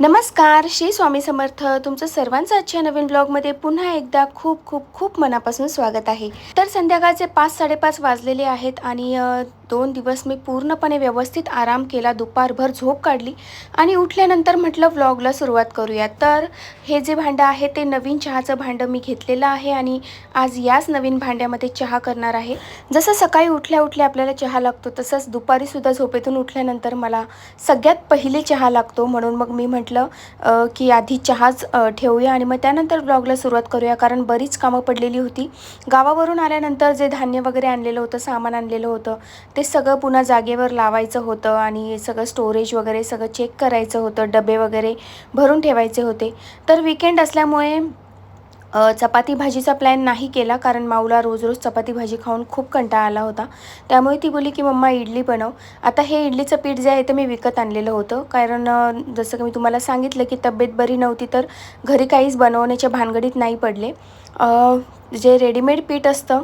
नमस्कार श्री स्वामी समर्थ. तुमचं सर्वांचं आजच्या नवीन ब्लॉगमध्ये पुन्हा एकदा खूप खूप खूप मनापासून स्वागत आहे. तर संध्याकाळचे पाच साडेपाच वाजलेले आहेत आणि दोन दिवस मी पूर्णपणे व्यवस्थित आराम केला दुपारभर झोप काढली आणि उठल्यानंतर म्हटलं व्लॉगला सुरुवात करूया. तर हे जे भांडं आहे ते नवीन चहाचं भांडं मी घेतलेलं आहे आणि आज याच नवीन भांड्यामध्ये चहा करणार आहे. जसं सकाळी उठल्या उठल्या आपल्याला चहा लागतो तसंच दुपारीसुद्धा झोपेतून उठल्यानंतर मला सगळ्यात पहिले चहा लागतो. म्हणून मग मी म्हटलं की आधी चहाच ठेवूया आणि मग त्यानंतर ब्लॉगला सुरुवात करूया. कारण बरीच कामं पडलेली होती. गावावरून आल्यानंतर जे धान्य वगैरे आणलेलं होतं सामान आणलेलं होतं ते सगळं पुन्हा जागेवर लावायचं होतं आणि सगळं स्टोरेज वगैरे सगळं चेक करायचं होतं डबे वगैरे भरून ठेवायचे होते. तर विकेंड असल्यामुळे चपाती भाजीचा प्लॅन नाही केला कारण माऊला रोज रोज चपाती भाजी खाऊन खूप कंटाळा आला होता. त्यामुळे ती बोली की मम्मा इडली बनव. आता हे इडलीचं पीठ जे आहे ते मी विकत आणलेलं होतं. कारण जसं की मी तुम्हाला सांगितलं की तब्येत बरी नव्हती तर घरी काहीच बनवण्याच्या भानगडीत नाही पडले. जे रेडीमेड पीठ असतं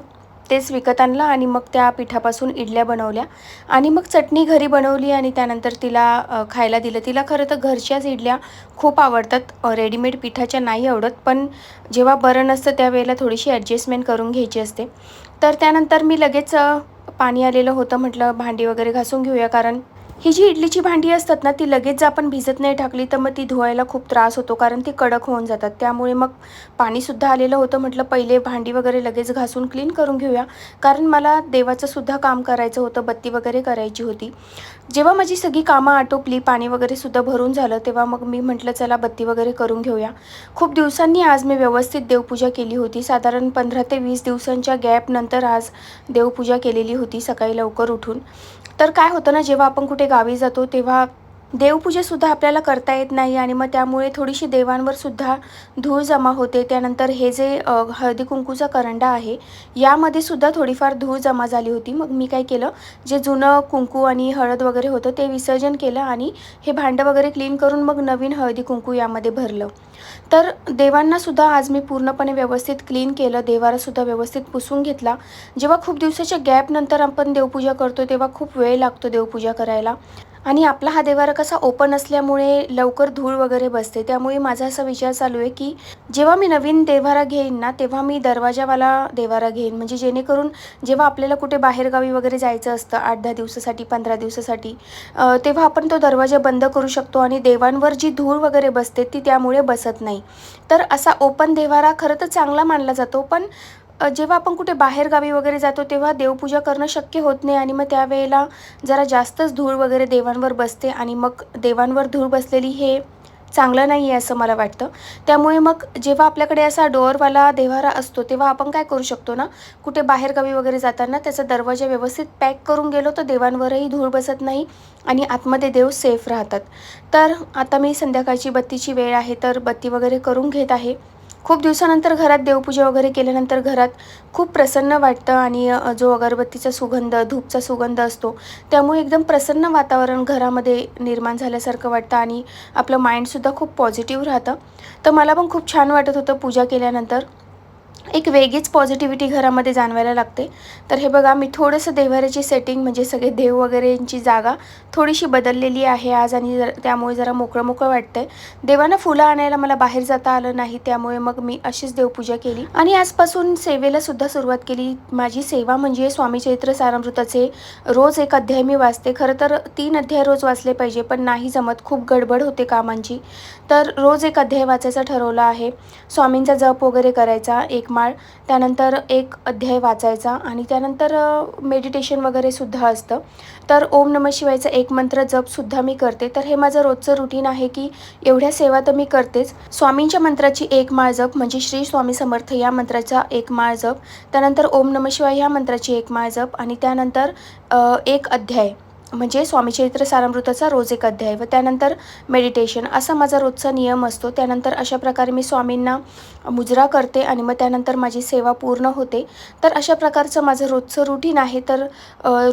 तेच विकत आणलं आणि मग त्या पिठापासून इडल्या बनवल्या. आणि मग चटणी घरी बनवली आणि त्यानंतर तिला खायला दिलं. तिला खरं तर घरच्याच इडल्या खूप आवडतात. रेडीमेड पिठाच्या नाही आवडत पण जेव्हा बरं नसतं त्यावेळेला थोडीशी ॲडजस्टमेंट करून घ्यायची असते. तर त्यानंतर मी लगेच पाणी आलेलं होतं म्हटलं भांडी वगैरे घासून घेऊया कारण ही जी इडलीची भांडी असतात ना ती लगेच जर आपण भिजत नाही टाकली तर मग ती धुवायला खूप त्रास होतो कारण ती कडक होऊन जातात. त्यामुळे मग पाणीसुद्धा आलेलं होतं म्हटलं पहिले भांडी वगैरे लगेच घासून क्लीन करून घेऊया. कारण मला देवाचंसुद्धा काम करायचं होतं बत्ती वगैरे करायची होती. जेव्हा माझी सगळी कामं आटोपली पाणी वगैरे सुद्धा भरून झालं तेव्हा मग मी म्हटलं चला बत्ती वगैरे करून घेऊया. खूप दिवसांनी आज मी व्यवस्थित देवपूजा केली होती. साधारण पंधरा ते वीस दिवसांच्या गॅपनंतर आज देवपूजा केलेली होती सकाळी लवकर उठून. तर काय होतं ना जेव्हा आपण कुठे गावी जातो तेव्हा देवपूजेसुद्धा आपल्याला करता येत नाही आणि मग त्यामुळे थोडीशी देवांवर सुद्धा धूळ जमा होते. त्यानंतर हे जे हळदी कुंकूचा करंडा आहे यामध्ये सुद्धा थोडीफार धूळ जमा झाली होती. मग मी काय केलं जे जुनं कुंकू आणि हळद वगैरे होतं ते विसर्जन केलं आणि हे भांडं वगैरे क्लीन करून मग नवीन हळदी कुंकू यामध्ये भरलं. तर देवांनासुद्धा आज मी पूर्णपणे व्यवस्थित क्लीन केलं देवालासुद्धा व्यवस्थित पुसून घेतला. जेव्हा खूप दिवसाच्या गॅपनंतर आपण देवपूजा करतो तेव्हा खूप वेळ लागतो देवपूजा करायला. आणि आपला हा देवारा कसा ओपन असल्यामुळे लवकर धूळ वगैरे बसते त्यामुळे माझा असा विचार चालू आहे की जेव्हा मी नवीन देवारा घेईन ना तेव्हा मी दरवाजावाला देवारा घेईन. म्हणजे जेणेकरून जेव्हा आपल्याला कुठे बाहेरगावी वगैरे जायचं असतं आठ दहा दिवसासाठी पंधरा दिवसासाठी तेव्हा आपण तो दरवाजा बंद करू शकतो आणि देवांवर जी धूळ वगैरे बसते ती त्यामुळे बसत नाही. तर असा ओपन देवारा खरं तर चांगला मानला जातो पण जेव्हा आपण कुठे बाहेरगावी वगैरे जातो तेव्हा देवपूजा करणं शक्य होत नाही आणि मग त्यावेळेला जरा जास्तच धूळ वगैरे देवांवर बसते आणि मग देवांवर धूळ बसलेली हे चांगलं नाही आहे असं मला वाटतं. त्यामुळे मग जेव्हा आपल्याकडे असा डोअरवाला देवारा असतो तेव्हा आपण काय करू शकतो ना? कुठे बाहेरगावी वगैरे जाताना त्याचा दरवाजा व्यवस्थित पॅक करून गेलो तर देवांवरही धूळ बसत नाही आणि आतमध्ये देव सेफ राहतात. तर आता मी संध्याकाळची बत्तीची वेळ आहे तर बत्ती वगैरे करून घेत आहे. खूप दिवसानंतर घरात देवपूजा वगैरे केल्यानंतर घरात खूप प्रसन्न वाटतं आणि जो अगरबत्तीचा सुगंध धूपचा सुगंध असतो त्यामुळे एकदम प्रसन्न वातावरण घरामध्ये निर्माण झाल्यासारखं वाटतं आणि आपलं माइंडसुद्धा खूप पॉझिटिव्ह राहतं. तर मला पण खूप छान वाटत होतं पूजा केल्यानंतर. एक वेगळीच पॉझिटिव्हिटी घरामध्ये जाणवायला लागते. तर हे बघा मी थोडंसं देवाऱ्याची सेटिंग म्हणजे सगळे देव वगैरेंची जागा थोडीशी बदललेली आहे आज आणि जर त्यामुळे जरा मोकळं मोकळं वाटतंय. देवांना फुलं आणायला मला बाहेर जाता आलं नाही त्यामुळे मग मी अशीच देवपूजा केली. आणि आजपासून सेवेला सुद्धा सुरुवात केली. माझी सेवा म्हणजे स्वामी चैत्र सारामृताचे रोज एक अध्याय मी वाचते. खरं तर तीन अध्याय रोज वाचले पाहिजे पण नाही जमत. खूप गडबड होते कामांची. तर रोज एक अध्याय वाचायचा ठरवलं आहे. स्वामींचा जप वगैरे करायचा. एक माळ त्यानंतर एक अध्याय वाचायचा आणि त्यानंतर मेडिटेशन वगैरे सुद्धा असतं. तर ओम नम शिवायचा एक मंत्र जपसुद्धा मी करते. तर हे माझं रोजचं रुटीन आहे की एवढ्या सेवा तर मी करतेच. स्वामींच्या मंत्राची एक माळ जप म्हणजे श्री स्वामी समर्थ या मंत्राचा एक माळ जप. त्यानंतर ओम नम शिवाय ह्या मंत्राची एक माळ जप आणि त्यानंतर एक अध्याय. म्हणजे स्वामीचरित्र सारामृताचा रोज एक अध्याय व त्यानंतर मेडिटेशन असा माझा रोजचा नियम असतो. त्यानंतर अशा प्रकारे मी स्वामींना मुजरा करते आणि मग त्यानंतर माझी सेवा पूर्ण होते. तर अशा प्रकारचं माझं रोजचं रुटीन आहे. तर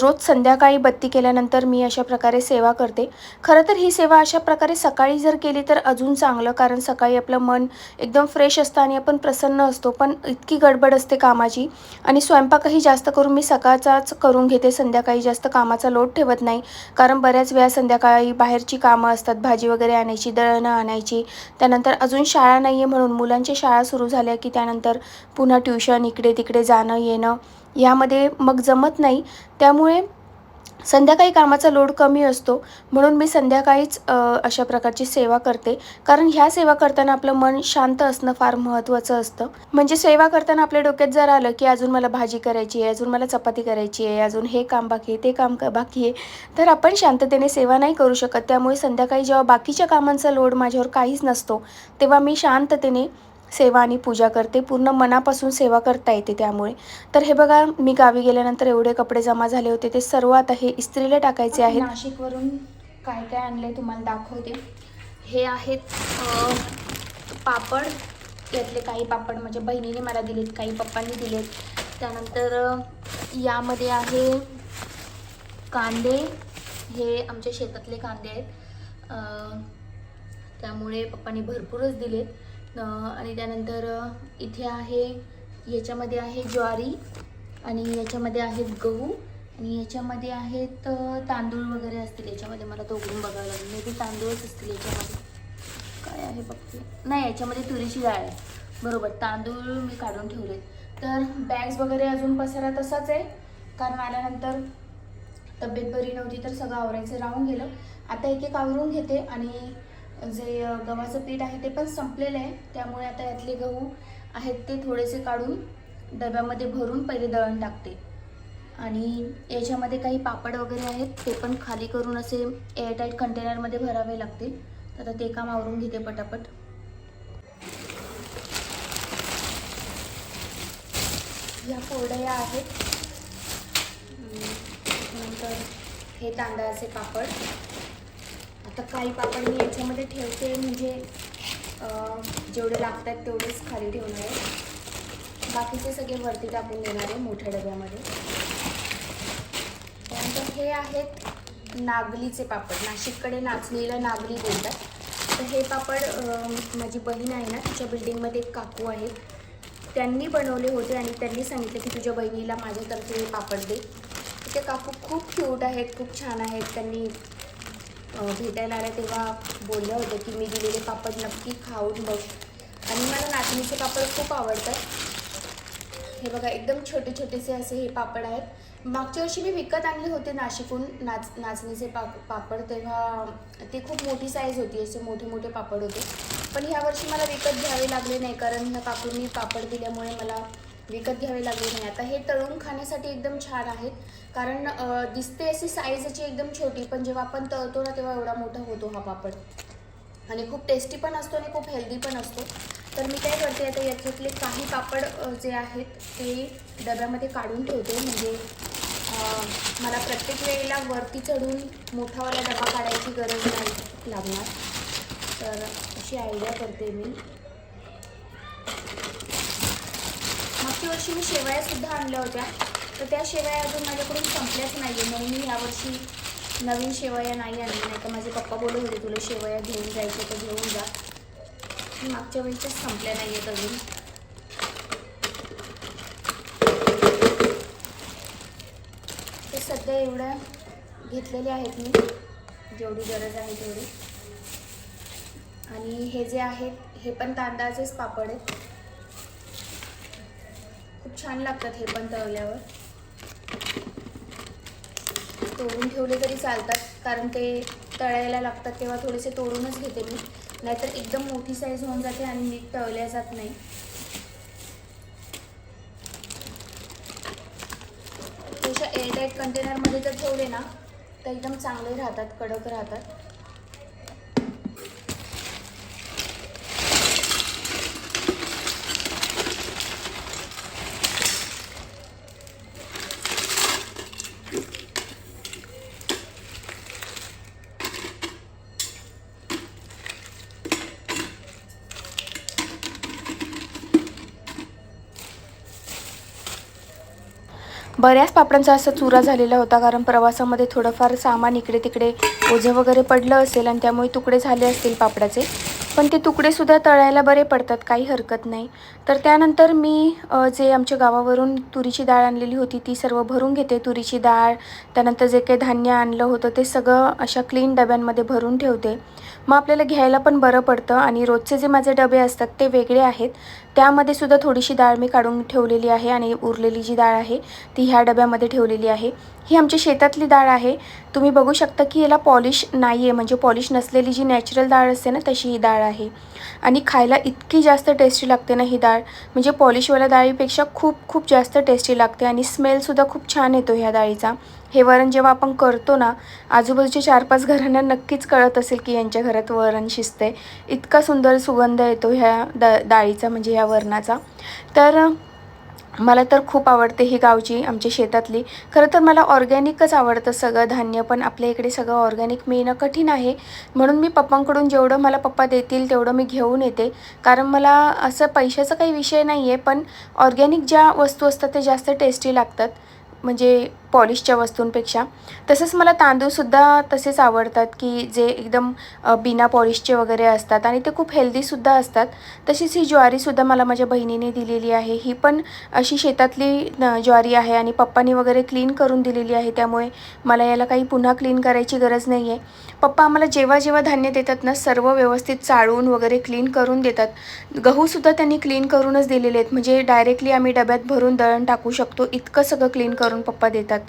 रोज संध्याकाळी बत्ती केल्यानंतर मी अशा प्रकारे सेवा करते. खरं तर ही सेवा अशा प्रकारे सकाळी जर केली तर अजून चांगलं कारण सकाळी आपलं मन एकदम फ्रेश असतं आणि आपण प्रसन्न असतो. पण इतकी गडबड असते कामाची आणि स्वयंपाकही जास्त करून मी सकाळचाच करून घेते. संध्याकाळी जास्त कामाचा लोड ठेवत नाही. कारण बऱ्याच वेळा संध्याकाळी बाहेरची कामं असतात भाजी वगैरे आणायची दळणं आणायची. त्यानंतर अजून शाळा नाही आहे म्हणून मुलांची शाळा सुरू झाल्या की त्यानंतर पुन्हा ट्युशन इकडे तिकडे जाणं येणं. यामध्ये मग जमत नाही. त्यामुळे संध्याकाळी कामाचा लोड कमी असतो म्हणून मी संध्याकाळीच अशा प्रकारची सेवा करते. कारण ह्या सेवा करताना आपलं मन शांत असणं फार महत्त्वाचं असतं. म्हणजे सेवा करताना आपल्या डोक्यात जर आलं की अजून मला भाजी करायची आहे अजून मला चपाती करायची आहे अजून हे काम बाकी आहे ते काम क बाकी आहे तर आपण शांततेने सेवा नाही करू शकत. त्यामुळे संध्याकाळी जेव्हा बाकीच्या कामांचा लोड माझ्यावर काहीच नसतो तेव्हा मी शांततेने सेवा आणि पूजा करते. पूर्ण मनापासून सेवा करता येते त्यामुळे. तर हे बघा मी गावी गेल्यानंतर एवढे कपडे जमा झाले होते. ते सर्व आता हे इस्त्रीला टाकायचे आहेत. नाशिकवरून काय काय आणले तुम्हाला दाखवते. हे आहेत पापड. यातले काही पापड म्हणजे बहिणीने मला दिलेत काही पप्पांनी दिलेत. त्यानंतर यामध्ये आहे कांदे. हे आमच्या शेतातले कांदे आहेत. त्यामुळे पप्पांनी भरपूरच दिलेत. आणि त्यानंतर इथे आहे याच्यामध्ये आहे ज्वारी आणि याच्यामध्ये आहेत गहू आणि याच्यामध्ये आहेत तांदूळ वगैरे असतील याच्यामध्ये. मला तो उघडून बघावं लागेल. मे बी तांदूळच असतील याच्यामध्ये. काय आहे बघते नाही याच्यामध्ये तुरीची डाळ आहे. बरोबर तांदूळ मी काढून ठेवले तर बॅग्स वगैरे अजून पसारा तसाच आहे. कारण आल्यानंतर तब्येत बरी नव्हती तर सगळं आवरायचं राहून गेलं. आता एक एक आवरून घेते आणि जे गव्हाचं पीठ आहे ते पण संपलेलं आहे. त्यामुळे आता यातले गहू आहेत ते थोडेसे काढून डब्यामध्ये भरून पहिले दळण टाकते. आणि याच्यामध्ये काही पापड वगैरे आहेत ते पण खाली करून असे एअरटाईट कंटेनरमध्ये भरावे लागतील. तर आता ते काम आवरून घेते पटापट. या कोरड्या आहेत. नंतर हे तांदळाचे पापड. तर काही पापड मी याच्यामध्ये ठेवते म्हणजे जेवढे लागतात तेवढेच खाली ठेवणार आहे. बाकीचे सगळे वरती टाकून देणार आहे मोठ्या डब्यामध्ये. त्यानंतर हे आहेत नागलीचे पापड. नाशिककडे नाचलेलं नागली बोलतात. तर हे पापड माझी बहीण आहे ना तिच्या बिल्डिंगमध्ये एक काकू आहे. त्यांनी बनवले होते आणि त्यांनी सांगितलं की तुझ्या बहिणीला माझ्यातर्फे हे पापड दे. ते काकू खूप क्यूट आहेत खूप छान आहेत. त्यांनी भेटायला आल्या तेव्हा बोललं होतं की मी दिलेले पापड नक्की खाऊन बघ. आणि मला नाचणीचे पापड खूप आवडतात. हे बघा एकदम छोटे छोटेसे असे हे पापड आहेत. मागच्या वर्षी मी विकत आणले होते नाशिकहून नाच नाचणीचे पाप पापड. तेव्हा ते खूप मोठी साईज होती असे मोठे मोठे पापड होते. पण ह्या वर्षी मला विकत घ्यावे लागले नाही कारण ह्या काकूंनी पापड दिल्यामुळे मला विकत घ्यावे लागले नाही. आता हे तळून खाण्यासाठी एकदम छान आहेत. कारण दिसते अशी साईज याची एकदम छोटी पण जेव्हा आपण तळतो ना तेव्हा एवढा मोठा होतो हा पापड. आणि खूप टेस्टी पण असतो आणि खूप हेल्दी पण असतो. तर मी काय करते आता याच्यातले काही पापड जे आहेत ते डब्यामध्ये काढून ठेवते. म्हणजे मला प्रत्येक वेळेला वरती चढून मोठावाला डबा काढायची गरज नाही लागणार. तर अशी आयडिया करते मी. मागच्या वर्षी मी शेवयासुद्धा आणल्या होत्या. तर त्या शेवया अजून माझ्याकडून संपल्याच नाही आहे म्हणून मी यावर्षी नवीन शेवया नाही आणली. नाही तर माझे पप्पा बोलत होते तुला शेवया घेऊन जायचं तर घेऊन जा. मागच्या वेळेच्याच संपल्या नाही आहेत अजून. ते सध्या एवढ्या घेतलेल्या आहेत मी. जेवढी गरज आहे तेवढी. आणि हे जे आहेत हे पण तांदळाचेच पापड आहेत. खूप छान लागतात हे पण तळल्यावर. तोडून ठेवले तरी चालतात. कारण ते तळायला लागतात तेव्हा थोडेसे तोडूनच घेते मी. नाहीतर एकदम मोठी साईज होऊन जाते आणि नीट तळल्या जात नाही. तशा एअरटाईट कंटेनरमध्ये जर ठेवले ना तर एकदम चांगले राहतात कडक राहतात. बऱ्याच पापडांचा असा चुरा झालेला होता कारण प्रवासामध्ये थोडंफार सामान इकडे तिकडे ओझं वगैरे पडलं असेल आणि त्यामुळे तुकडे झाले असतील पापडाचे. पण ते तुकडेसुद्धा तळायला बरे पडतात काही हरकत नाही. तर त्यानंतर मी जे आमच्या गावावरून तुरीची डाळ आणलेली होती ती सर्व भरून घेते. तुरीची डाळ त्यानंतर जे काही धान्य आणलं होतं ते सगळं अशा क्लीन डब्यांमध्ये भरून ठेवते. मग आपल्याला घ्यायला पण बरं पडतं आणि रोजचे जे माझे डबे असतात ते वेगळे आहेत. त्यामध्ये सुद्धा थोडीशी डाळ मी काढून ठेवलेली आहे आणि उरलेली जी डाळ आहे ती ह्या डब्यामध्ये ठेवलेली आहे. ही आमची शेतातली डाळ आहे. तुम्ही बघू शकता की याला पॉलिश नाही आहे म्हणजे पॉलिश नसलेली जी नॅचरल डाळ असते ना तशी ही डाळ आहे. आणि खायला इतकी जास्त टेस्टी लागते ना ही डाळ. म्हणजे पॉलिशवाल्या डाळीपेक्षा खूप खूप जास्त टेस्टी लागते आणि स्मेलसुद्धा खूप छान येतो ह्या डाळीचा. हे वरण जेव्हा आपण करतो ना आजूबाजूच्या चार पाच घरांना नक्कीच कळत असेल की यांच्या घरात वरण शिजते इतका सुंदर सुगंध येतो ह्या दा डाळीचा म्हणजे ह्या वरणाचा. तर मला तर खूप आवडते ही गावची आमच्या शेतातली. खरं तर मला ऑर्गॅनिकच आवडतं सगळं धान्य पण आपल्या इकडे सगळं ऑर्गॅनिक मिळणं कठीण आहे. म्हणून मी पप्पांकडून जेवढं मला पप्पा देतील तेवढं मी घेऊन येते. कारण मला असं पैशाचा काही विषय नाही आहे पण ऑर्गॅनिक ज्या वस्तू असतात ते जास्त टेस्टी लागतात. म्हणजे पॉलिशच्या वस्तूंपेक्षा. तसंच मला तांदूळसुद्धा तसेच आवडतात की जे एकदम बिना पॉलिशचे वगैरे असतात आणि ते खूप हेल्दीसुद्धा असतात. तशीच ही ज्वारीसुद्धा मला माझ्या बहिणीने दिलेली आहे. ही पण अशी शेतातली ज्वारी आहे आणि पप्पानी वगैरे क्लीन करून दिलेली आहे. त्यामुळे मला याला काही पुन्हा क्लीन करायची गरज नाही आहे पप्पा आम्हाला जेव्हा जेव्हा धान्य देतात ना सर्व व्यवस्थित चाळून वगैरे क्लीन करून देतात. गहूसुद्धा त्यांनी क्लीन करूनच दिलेले आहेत. म्हणजे डायरेक्टली आम्ही डब्यात भरून दळण टाकू शकतो. इतकं सगळं क्लीन करून पप्पा देतात.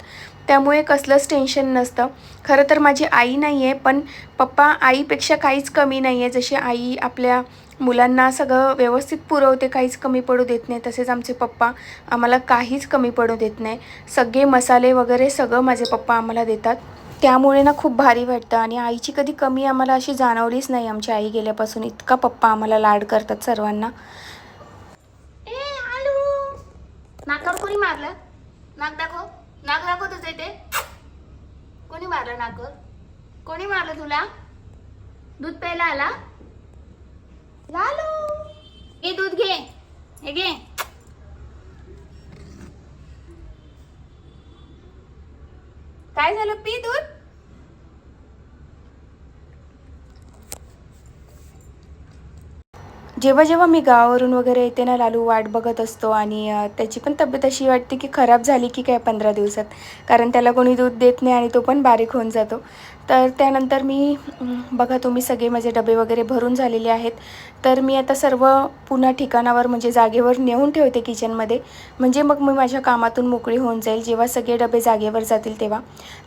त्यामुळे कसलंच टेन्शन नसतं. खरं तर माझी आई नाही आहे पण पप्पा आईपेक्षा काहीच कमी नाही आहे जशी आई आपल्या मुलांना सगळं व्यवस्थित पुरवते काहीच कमी पडू देत नाही. तसेच आमचे पप्पा आम्हाला काहीच कमी पडू देत नाही. सगळे मसाले वगैरे सगळं माझे पप्पा आम्हाला देतात. त्यामुळे ना खूप भारी वाटतं आणि आईची कधी कमी आम्हाला अशी जाणवलीच नाही. आमची आई गेल्यापासून इतका पप्पा आम्हाला लाड करतात सर्वांना. ए आलू. नाकावर कोणी मारलं? नाक दाखव. नाक दाखव तुझं ते कोणी मारलं नाकावर कोणी मारलं तुला? दूध प्यायला आला? लालू. हे दूध घे. हे घे. काय झालं पी दूध? जेव्हा जेव्हा मी गावावरून वगैरे येते ना लालू वाट बघत असतो आणि त्याची पण तब्येत अशी वाटते की खराब झाली की काय पंधरा दिवसात. कारण त्याला कोणी दूध देत नाही आणि तो पण बारीक होऊन जातो. तर त्यानंतर मी बघा तुम्ही सगळे माझे डबे वगैरे भरून झालेले आहेत. तर मी आता सर्व पुन्हा ठिकाणावर म्हणजे जागेवर नेऊन ठेवते किचनमध्ये. म्हणजे मग मी माझ्या कामातून मोकळी होऊन जाईल जेव्हा सगळे डबे जागेवर जातील तेव्हा.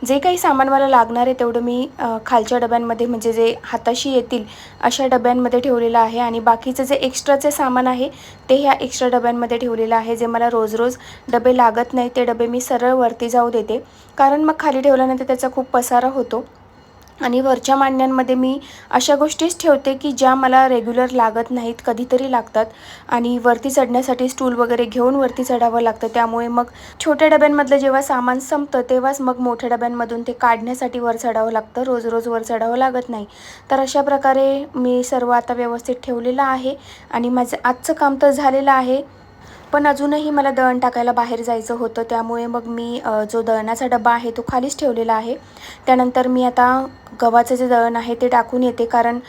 जे काही सामान मला लागणार आहे तेवढं मी खालच्या डब्यांमध्ये म्हणजे जे हाताशी येतील अशा डब्यांमध्ये ठेवलेलं आहे. आणि बाकीचं जे एक्स्ट्राचे सामान आहे ते ह्या एक्स्ट्रा डब्यांमध्ये ठेवलेलं आहे. जे मला रोज रोज डबे लागत नाही ते डबे मी सरळ वरती जाऊ देते. कारण मग खाली ठेवल्यानंतर त्याचा खूप पसारा होतो. आणि वरच्या मांडण्यांमध्ये मी अशा गोष्टीच ठेवते की ज्या मला रेग्युलर लागत नाहीत कधीतरी लागतात. आणि वरती चढण्यासाठी स्टूल वगैरे घेऊन वरती चढावं लागतं. त्यामुळे मग छोट्या डब्यांमधलं जेव्हा सामान संपतं तेव्हाच मग मोठ्या डब्यांमधून ते काढण्यासाठी वर चढावं लागतं. रोज रोज वर चढावं लागत नाही. तर अशा प्रकारे मी सर्व आता व्यवस्थित ठेवलेलं आहे. आणि माझं आजचं काम तर झालेलं आहे. पण अजूनही मला दळण टाकायला बाहेर जायचं होतं. त्यामुळे मग मी जो दळणाचा डबा आहे तो खालीच ठेवलेला आहे. त्यानंतर मी आता गव्हाचं जे दळण आहे ते टाकून येते. कारण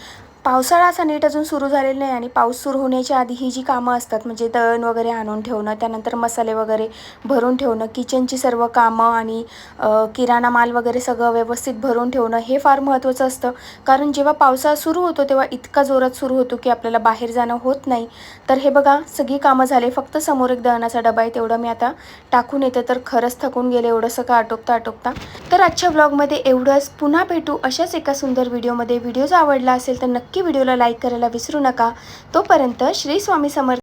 पावसाळा असा नीट अजून सुरू झालेला नाही आणि पाऊस सुरू होण्याच्या आधी ही जी कामं असतात म्हणजे दळण वगैरे आणून ठेवणं त्यानंतर मसाले वगैरे भरून ठेवणं किचनची सर्व कामं आणि किराणा माल वगैरे सगळं व्यवस्थित भरून ठेवणं हे फार महत्त्वाचं असतं. कारण जेव्हा पावसाळा सुरू होतो तेव्हा इतका जोरात सुरू होतो की आपल्याला बाहेर जाणं होत नाही. तर हे बघा सगळी कामं झाले फक्त समोर एक दळणाचा डबा आहे तेवढं मी आता टाकून येते. तर खरंच थकून गेले एवढं सगळं आटोपता आटोपता. तर आजच्या ब्लॉगमध्ये एवढंच. पुन्हा भेटू अशाच एका सुंदर व्हिडिओमध्ये व्हिडिओ जर आवडला असेल तर नक्की नक्की व्हिडिओला लाईक करायला विसरू नका. तोपर्यंत श्री स्वामी समर्थ